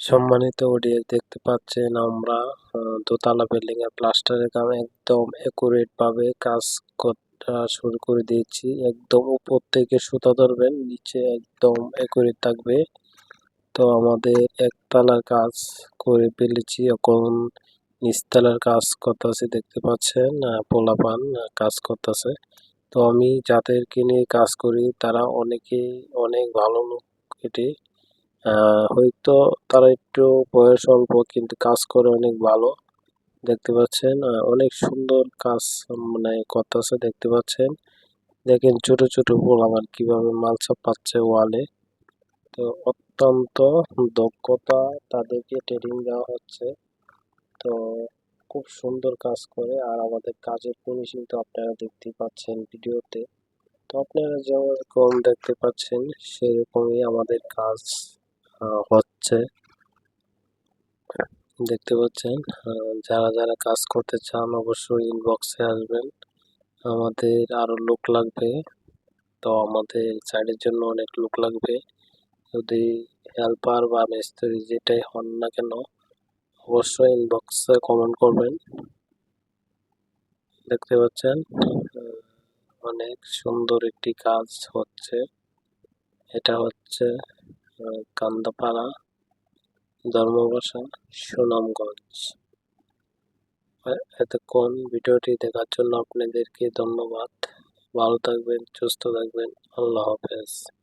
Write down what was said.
সম্মানিত অডিয়েন্স দেখতে পাচ্ছেন আমরা দোতলা বিল্ডিং এর প্লাস্টারের কাম একদম একুরেট ভাবে কাজ করা শুরু করে দিয়েছি। একদম উপর থেকে সুতা ধরবেন, নিচে একদম একুরেট থাকবে। তো আমাদের একতলার কাজ করে ফেলেছি। এখন নিচতলার কাজ করতেছে, দেখতে পাচ্ছেন পোলাপান কাজ করতেছে। তো আমি যাদেরকে নিয়ে কাজ করি, তারা অনেকেই অনেক ভালো লোক এটি। হয়তো তারা একটু বয়স অল্প, কিন্তু কাজ করে অনেক ভালো। দেখতে পাচ্ছেন অনেক সুন্দর কাজ মানে করতেছে দেখতে পাচ্ছেন। দেখেন ছোট ছোট পোলাপান কীভাবে মাল পাচ্ছে ওয়ালে তো অত্যন্ত দক্ষতা তাদেরকে ট্রেনিং দেওয়া হচ্ছে। তো খুব সুন্দর কাজ করে। আর আমাদের কাজের ফিনিশিং তো আপনারা দেখতে পাচ্ছেন ভিডিওতে। তো আপনারা যেরকম দেখতে পাচ্ছেন, সেরকমই আমাদের কাজ হচ্ছে। দেখতে পাচ্ছেন যারা যারা কাজ করতে চান অবশ্যই ইনবক্সে আসবেন। আমাদের আরও লোক লাগবে, তো আমাদের সাইডের জন্য অনেক লোক লাগবে। যদি হেল্পার বা মিস্ত্রি যেটাই হন না কেন, অবশ্যই ইনবক্সে কমেন্ট করবেন। দেখতে পাচ্ছেন অনেক সুন্দর একটি কাজ হচ্ছে। এটা হচ্ছে কান্দাপাড়া ধর্মবাসা, সুনামগঞ্জ। এতক্ষণ ভিডিওটি দেখার জন্য আপনাদেরকে ধন্যবাদ। ভালো থাকবেন, সুস্থ থাকবেন। আল্লাহ হাফেজ।